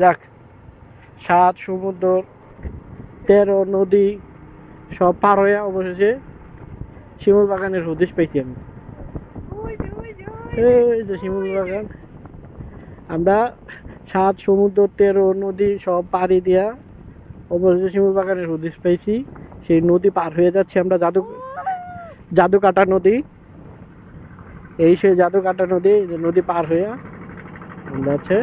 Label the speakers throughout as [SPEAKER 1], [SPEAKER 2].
[SPEAKER 1] যাক, সাত, সমুদ্র, তেরো, নদী, সব পার হয়ে অবশেষে শিমুল বাগানের হদিশ পাইছি আমি। এই যে শিমুল বাগান আমরা সাত, সমুদ্র, তেরো, নদী সব পাড়ি দিয়া অবশেষে শিমুল বাগানের হদিশ পাইছি। সেই নদী পার হয়ে যাচ্ছে আমরা জাদু জাদু কাটা নদী। এই সেই জাদু কাটা নদী নদী পার হয়ে আমরা হচ্ছে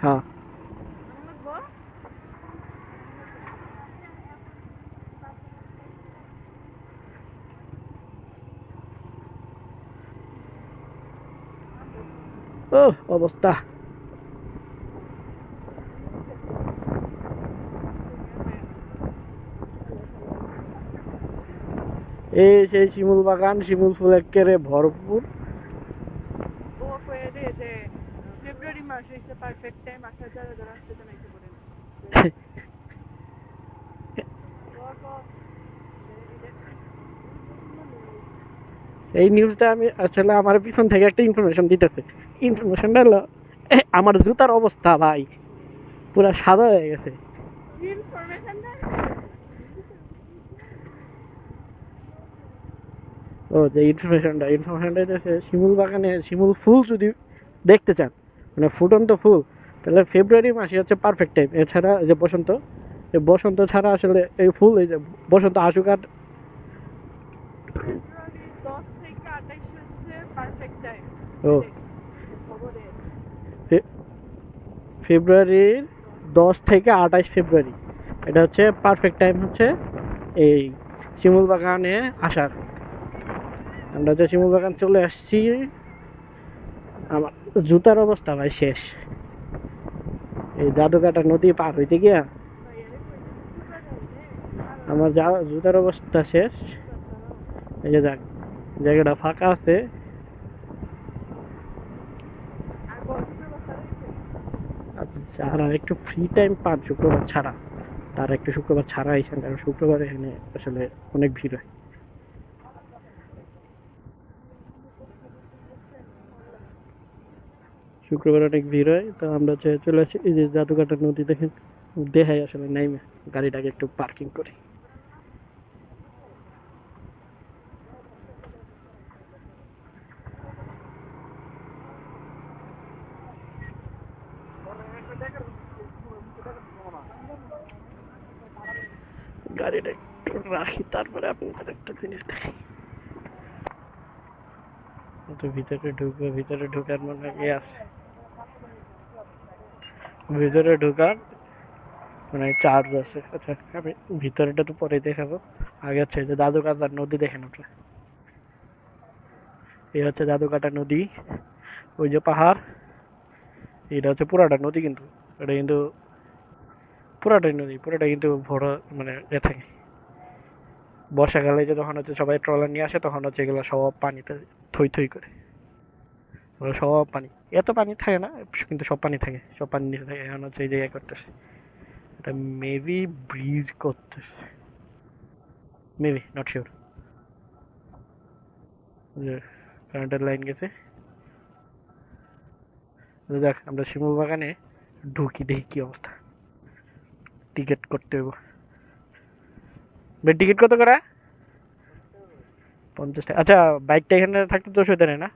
[SPEAKER 1] হ্যাঁ। ও অবস্থা। এই সেই শিমুল বাগান শিমুল ফুল একেবারে ভরপুর।
[SPEAKER 2] ফেব্রুয়ারি মাস হইছে পারফেক্ট টাইম আসা যারা যারা আসতে জানাইতে পারেন
[SPEAKER 1] এই নিউজটা আমি আসলে আমার পিছন থেকে একটা ইনফরমেশন দিতেছে। ইনফরমেশনটা হলো আমার জুতার অবস্থা ভাই পুরা সাদা হয়ে গেছে। ও যে ইনফরমেশনটা ইনফরমেশনটা শিমুল বাগানে শিমুল ফুল যদি দেখতে চান মানে ফুটন্ত ফুল। তাহলে ফেব্রুয়ারি মাসে হচ্ছে পারফেক্ট টাইম এছাড়া যে বসন্ত, এই বসন্ত ছাড়া আসলে এই ফুল, এই যে বসন্ত আসুক আর ও। ফেব্রুয়ারির দশ থেকে আঠাশ ফেব্রুয়ারি এটা হচ্ছে পারফেক্ট টাইম হচ্ছে এই শিমুল বাগানে আসার। আমরা যে শিমুল বাগান চলে আসছি আমার জুতার অবস্থা ভাই শেষ। এই জাদুকাটা নদী পার হইতে গিয়া আমার যা জুতার অবস্থা শেষ। এই যে যাক, জায়গাটা ফাঁকা আছে। যারা একটু ফ্রি টাইম পান শুক্রবার ছাড়া। তারা একটু শুক্রবার ছাড়া এসেন কারণ শুক্রবার এখানে আসলে অনেক ভিড় হয়। শুক্রবার অনেক ভিড় হয়, তো আমরা হচ্ছে চলে আসি, এই যে জাদুকাটা নদী দেখেন দেখাই আসলে নাইমে, গাড়িটাকে একটু পার্কিং করি। গাড়িটা একটু রাখি, তারপরে আপনাদের একটা জিনিস দেখি ভিতরে ঢুকবো, ভিতরে ঢুকার মনে হয় আছে? ভিতরে ঢুকার মানে চার্জ আছে। আচ্ছা আমি ভিতরেটা তো পরে দেখাবো। আগে হচ্ছে যে দাদুকাটার নদী দেখেন ওটা এই হচ্ছে দাদুকাটা নদী। ওই যে পাহাড়। এটা হচ্ছে পুরাটা নদী কিন্তু। এটা কিন্তু পুরাটাই নদী। পুরাটা কিন্তু বড় মানে এ থাকে। বর্ষাকালে যে যখন হচ্ছে সবাই ট্রলার নিয়ে আসে, তখন হচ্ছে এগুলো সব পানিতে থই থই করে। ওগুলো সব পানি। এত পানি থাকে না, কিন্তু সব পানি থাকে, সব পানি নিচে থাকে। এখন হচ্ছে এই জায়গায় করতেছে। এটা মেবি ব্রিজ করতেছে। মেবি নট শিওর কারেন্টের লাইন গেছে। দেখ, আমরা শিমুল বাগানে ঢুকি, দেখি কি অবস্থা। টিকিট করতে হইব। টিকিট কত করে? পঞ্চাশ টাকা। আচ্ছা বাইকটা এখানে থাকতে তো অসুবিধা নেই না?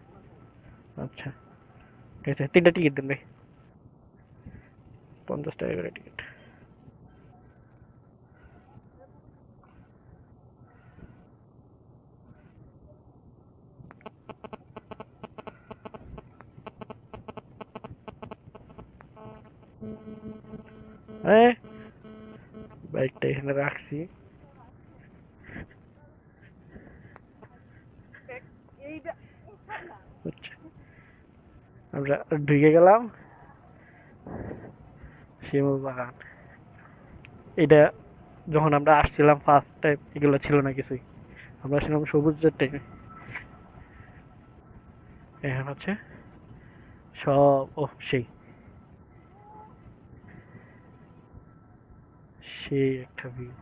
[SPEAKER 1] আচ্ছা ঠিক আছে তিনটা টিকিট দেন ভাই পঞ্চাশ টাকা করে টিকিট হ্যাঁ বাইকটা এখানে রাখছি
[SPEAKER 2] এইটা
[SPEAKER 1] আচ্ছা আমরা ঢুকে গেলাম। শিমুল বাগান। এটা যখন আমরা আসছিলাম ফার্স্ট টাইম এগুলো ছিল না কিছুই। আমরা ছিলাম সবুজের টাইমে এখন হচ্ছে সব ও সেই। সেই একটা ভিউ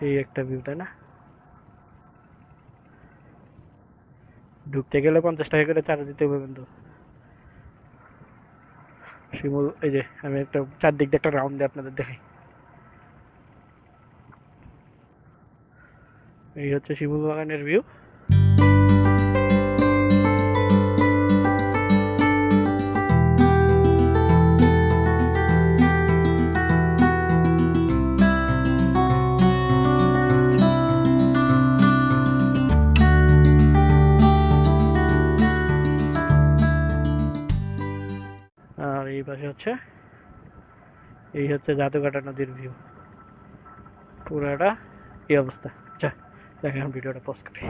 [SPEAKER 1] সেই একটা ভিউ তাই না? ঢুকতে গেলে পঞ্চাশ টাকা করে চার্জ দিতে হবে কিন্তু শিমুল, এই যে, আমি একটা চারদিক দিয়ে একটা রাউন্ড দিয়ে আপনাদের দেখাই। এই হচ্ছে শিমুল বাগানের ভিউ এই পাশে হচ্ছে। এই হচ্ছে জাদুঘাটা নদীর ভিউ পুরাটা এই অবস্থা। আচ্ছা দেখেন ভিডিওটা পোস্ট করি।